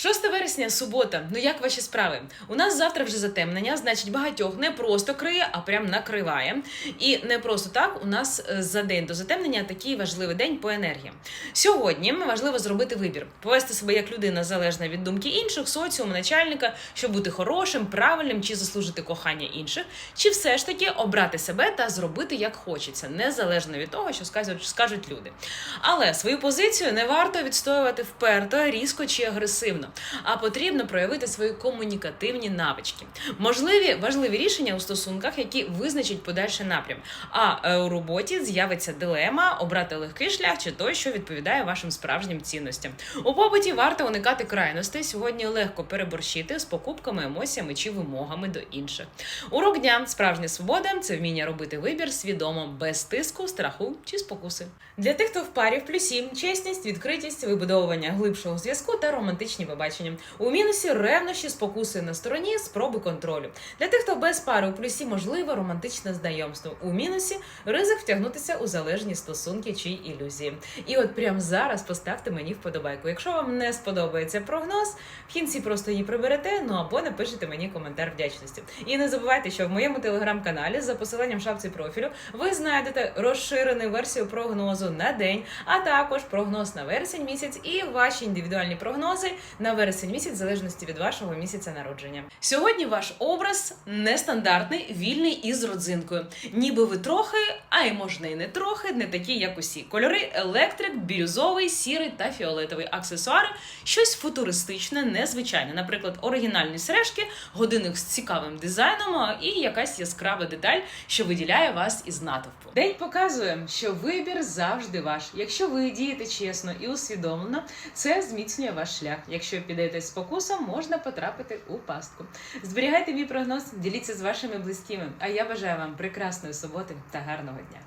6 вересня, субота. Ну як ваші справи? У нас завтра вже затемнення, значить багатьох не просто криє, а прям накриває. І не просто так у нас е, за день до затемнення такий важливий день по енергії. Сьогодні важливо зробити вибір, повести себе як людина залежна від думки інших, соціуму, начальника, щоб бути хорошим, правильним чи заслужити кохання інших, чи все ж таки обрати себе та зробити як хочеться, незалежно від того, що скажуть, скажуть люди. Але свою позицію не варто відстоювати вперто, різко чи агресивно, а потрібно проявити свої комунікативні навички. Можливі важливі рішення у стосунках, які визначать подальший напрям. А е, у роботі з'явиться дилема обрати легкий шлях чи той, що відповідає вашим справжнім цінностям. У побуті варто уникати крайностей. Сьогодні легко переборщити з покупками, емоціями чи вимогами до інших. Урок дня справжня свобода це вміння робити вибір свідомо, без тиску, страху чи спокуси. Для тих, хто в парі в плюсі, чесність, відкритість, вибудовування глибшого зв'язку та романтичні побачення. У мінусі ревнощі, спокуси на стороні, спроби контролю. Для тих, хто без пари у плюсі, можливо романтичне знайомство. У мінусі ризик втягнутися у залежні стосунки чи ілюзії. І от прямо зараз поставте мені вподобайку. Якщо вам не сподобається прогноз, в кінці просто її приберете, ну або напишете мені коментар вдячності. І не забувайте, що в моєму телеграм-каналі за посиланням шапці профілю ви знайдете розширену версію прогнозу на день, а також прогноз на вересень місяць і ваші індивідуальні прогнози на вересень місяць, в залежності від вашого місяця народження. Сьогодні ваш образ нестандартний, вільний і з родзинкою. Ніби ви трохи, а й можна і не трохи, не такі, як усі. Кольори електрик, бірюзовий, сірий та фіолетовий. Аксесуари щось футуристичне, незвичайне. Наприклад, оригінальні сережки, годинник з цікавим дизайном і якась яскрава деталь, що виділяє вас із натовпу. День показує, що вибір завжди ваш. Якщо ви дієте чесно і усвідомлено, це зміцнює ваш шлях. Якщо підете з спокусом, можна потрапити у пастку. Зберігайте мій прогноз, діліться з вашими близькими. А я бажаю вам прекрасної суботи та гарного дня.